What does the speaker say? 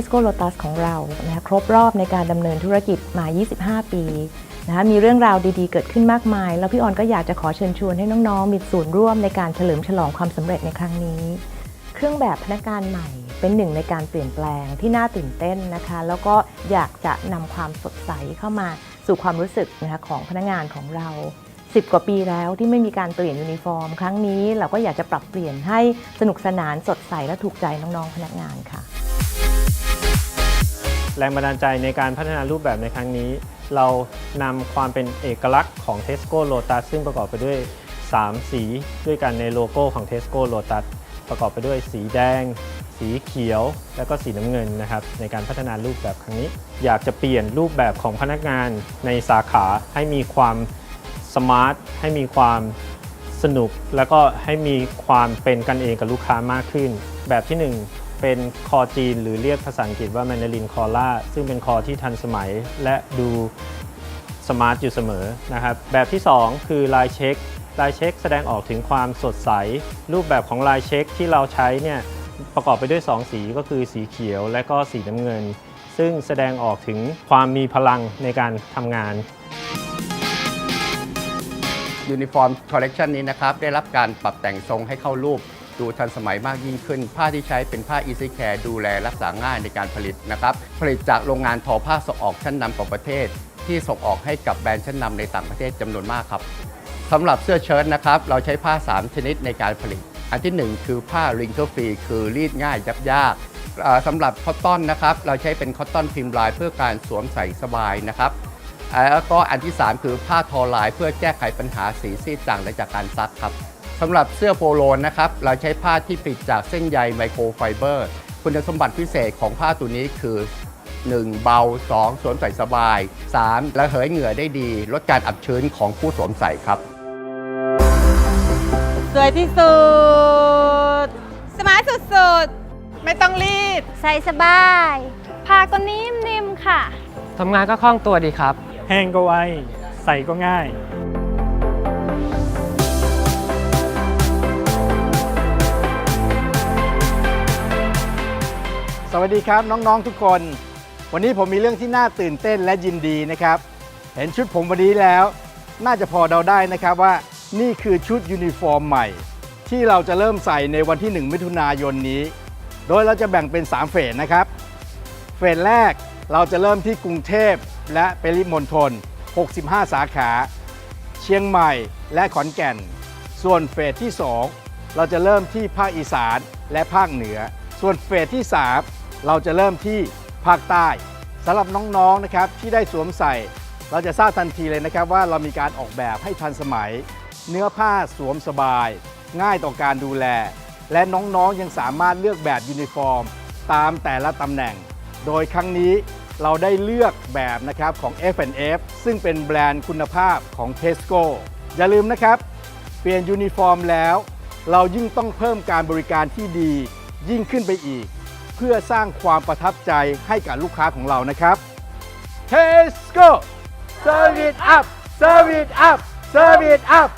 Tesco Lotus ของเรานะคะครบรอบในการดำเนินธุรกิจมา 25 ปีนะคะมีเรื่องราวดีๆ เกิดขึ้นมากมาย แล้วพี่ออนก็อยากจะขอเชิญชวนให้น้องๆ มีส่วนร่วมในการเฉลิมฉลองความสำเร็จในครั้งนี้ เครื่องแบบพนักงานใหม่เป็นหนึ่งในการเปลี่ยนแปลงที่น่าตื่นเต้นนะคะ แล้วก็อยากจะนำความสดใสเข้ามาสู่ความรู้สึกนะคะของพนักงานของเรา10กว่าปีแล้วที่ไม่มีการเปลี่ยนยูนิฟอร์ม ครั้งนี้เราก็อยากจะปรับเปลี่ยนให้สนุกสนานสดใสและถูกใจน้องๆพนักงานค่ะ แรงบันดาลใจในการพัฒนารูปแบบในครั้งนี้ เรานำความเป็นเอกลักษณ์ของ Tesco Lotus ซึ่งประกอบไปด้วย 3 สีด้วยกันในโลโก้ของ Tesco Lotus ประกอบไปด้วยสีแดง สีเขียว และก็สีน้ำเงินนะครับในการพัฒนารูปแบบครั้งนี้ อยากจะเปลี่ยนรูปแบบของพนักงานในสาขาให้มีความสมาร์ทให้มีความสนุก แล้วก็ให้มีความเป็นกันเองกับลูกค้ามากขึ้น แบบที่หนึ่ง เป็นคอจีน หรือเรียกภาษาอังกฤษว่า Mandarin c o l a ซึ่งเป็นคอที่ทันสมัยและดูสมาร์ทอยู่เสมอนะครับ แบบที่ 2 คือลายเช็คลายเช็คแสดงออกถึงความสดใส รูปแบบของลายเช็คที่เราใช้เนี่ยประกอบไปด้วย 2 สีก็คือสีเขียวและก็สีน้ำเงิน ซึ่งแสดงออกถึงความมีพลังในการทำงานยูนิฟอร์มคอลเลกชันนี้นะครับ ได้รับการปรับแต่งทรงให้เข้ารูป ดูทันสมัยมากยิ่งขึ้น ผ้าที่ใช้เป็นผ้า Easy Care ดูแลรักษาง่ายในการผลิตนะครับ ผลิตจากโรงงานทอผ้าส่งออกชั้นนำของประเทศ ที่ส่งออกให้กับแบรนด์ชั้นนำในต่างประเทศจำนวนมากครับสำหรับเสื้อเชิ้ตนะครับ เราใช้ผ้า 3 ชนิดในการผลิต อันที่ 1 คือผ้า wrinkle free คือรีดง่ายยับยากสำหรับคอตตอนนะครับ เราใช้เป็นคอตตอนพิมพ์ลายเพื่อการสวมใส่สบายนะครับแล้วก็อันที่ 3 คือผ้าทอลายเพื่อแก้ไขปัญหาสีซีดจางและจากการซักครับ สำหรับเสื้อโปโลนะครับ เราใช้ผ้าที่ผลิตจากเส้นใยไมโครไฟเบอร์ คุณสมบัติพิเศษของผ้าตัวนี้คือ 1. เบา 2. สวมใส่สบาย 3. ระเหยเหงื่อได้ดี ลดการอับชื้นของผู้สวมใส่ครับ สวยที่สุด สมาร์ทสุดๆ ไม่ต้องรีด ใส่สบายผ้าก็นิ่มๆค่ะ ทำงานก็คล่องตัวดีครับ แห้งก็ไว ใส่ก็ง่าย สวัสดีครับน้องๆทุกคน วันนี้ผมมีเรื่องที่น่าตื่นเต้นและยินดีนะครับ เห็นชุดผมวันนี้แล้ว น่าจะพอเดาได้นะครับว่านี่คือชุดยูนิฟอร์มใหม่ ที่เราจะเริ่มใส่ในวันที่ 1 มิถุนายนนี้ โดยเราจะแบ่งเป็น 3 เฟสนะครับ เฟสแรกเราจะเริ่มที่กรุงเทพและปริมณฑล 65 สาขา เชียงใหม่และขอนแก่น ส่วนเฟสที่ 2 เราจะเริ่มที่ภาคอีสานและภาคเหนือ ส่วนเฟสที่ 3 เราจะเริ่มที่ภาคใต้สำหรับน้องๆนะครับที่ได้สวมใส่ เราจะทราบทันทีเลยนะครับว่าเรามีการออกแบบให้ทันสมัย เนื้อผ้าสวมสบาย ง่ายต่อการดูแล และน้องๆยังสามารถเลือกแบบยูนิฟอร์ม ตามแต่ละตำแหน่ง โดยครั้งนี้เราได้เลือกแบบนะครับของ F&F ซึ่งเป็นแบรนด์คุณภาพของ Tesco อย่าลืมนะครับ เปลี่ยนยูนิฟอร์มแล้ว เรายิ่งต้องเพิ่มการบริการที่ดี ยิ่งขึ้นไปอีก พื่อสร้างความประทับใจให้กับลูกค้าของเรานะครับ Tesco Service up Service up Service up